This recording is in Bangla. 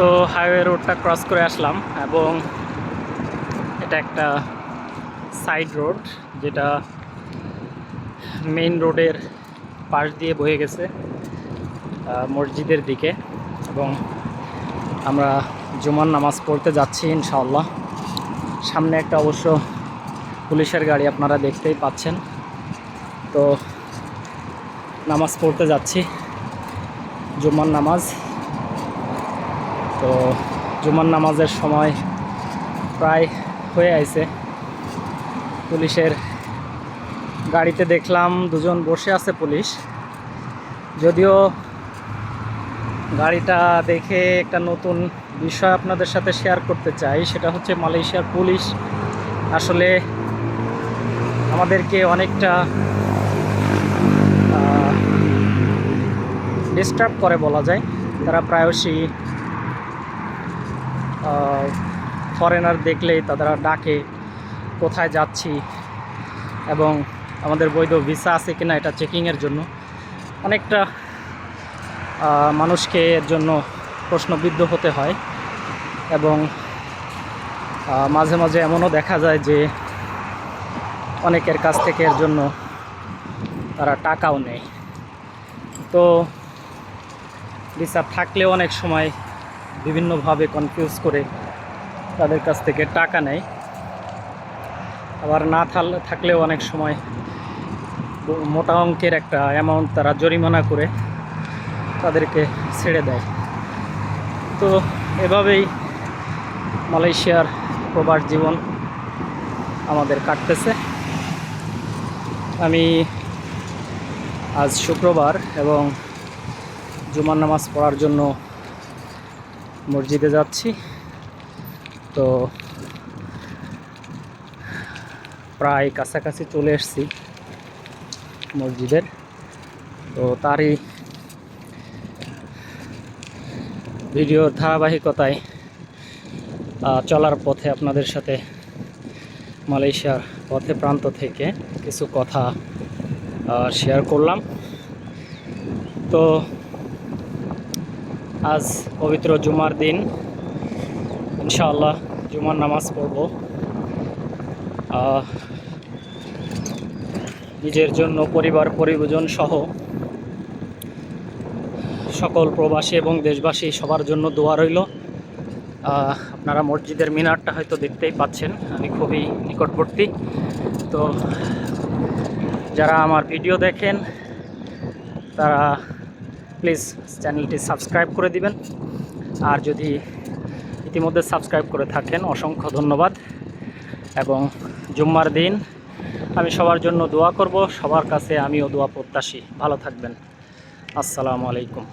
তো হাইওয়ে রোডটা ক্রস করে আসলাম এবং এটা একটা সাইড রোড যেটা মেইন রোডের পাশ দিয়ে বয়ে গেছে মসজিদের দিকে এবং আমরা জুমার নামাজ পড়তে যাচ্ছি ইনশাআল্লাহ। সামনে একটা অবশ্য পুলিশের গাড়ি আপনারা দেখতেই পাচ্ছেন। তো নামাজ পড়তে যাচ্ছি, জুমার নামাজ। তো জুমার নামাজের সময় প্রায় হয়ে আইছে। পুলিশের গাড়িতে দেখলাম দুজন বসে আছে পুলিশ। যদিও গাড়িটা দেখে একটা নতুন বিষয় আপনাদের সাথে শেয়ার করতে চাই, সেটা হচ্ছে মালয়েশিয়ার পুলিশ আসলে আমাদেরকে অনেকটা ডিস্টার্ব করে বলা যায়। তারা প্রায়শই ফরেনার দেখলেই তারা ডাকে কোথায় যাচ্ছি এবং আমাদের বৈধ ভিসা আছে কিনা এটা চেকিংয়ের জন্য। অনেকটা মানুষকে এর জন্য প্রশ্নবিদ্ধ হতে হয় এবং মাঝে মাঝে এমনও দেখা যায় যে অনেকের কাছ থেকে এর জন্য তারা টাকাও নেয়। তো ভিসা থাকলেও অনেক সময় বিভিন্নভাবে কনফিউজ করে তাদের কাছ থেকে টাকা নেয়। আবার না থাকলেও অনেক সময় মোটা অঙ্কের একটা অ্যামাউন্ট তারা জরিমানা করে তাদেরকে ছেড়ে দেয়। তো এভাবেই মালয়েশিয়ার প্রবাস জীবন আমাদের কাটতেছে। আমি আজ শুক্রবার এবং জুমার নামাজ পড়ার জন্য মসজিদে যাচ্ছি। তো প্রায় কাছাকাছি চলে এসেছি মসজিদের। তো তারই ভিডিওর ধারাবাহিকতায় চলার পথে আপনাদের সাথে মালয়েশিয়ার পথে প্রান্ত থেকে কিছু কথা শেয়ার করলাম। তো আজ পবিত্র জুমার দিন। ইনশাআল্লাহ জুমার নামাজ পড়ব। নিজের জন্য পরিবার, পরিজন সহ সকল প্রবাসী এবং দেশবাসী সবার জন্য দোয়া রইল। আপনারা মসজিদের মিনারটা হয়তো দেখতেই পাচ্ছেন, আমি খুবই নিকটবর্তী। তো যারা আমার ভিডিও দেখেন, তারা প্লিজ চ্যানেলটি সাবস্ক্রাইব করে দিবেন। আর যদি ইতিমধ্যে সাবস্ক্রাইব করে থাকেন, অসংখ্য ধন্যবাদ। এবং জুম্মার দিন আমি সবার জন্য দোয়া করব, সবার কাছে আমিও দোয়া প্রত্যাশী। ভালো থাকবেন। আসসালামু আলাইকুম।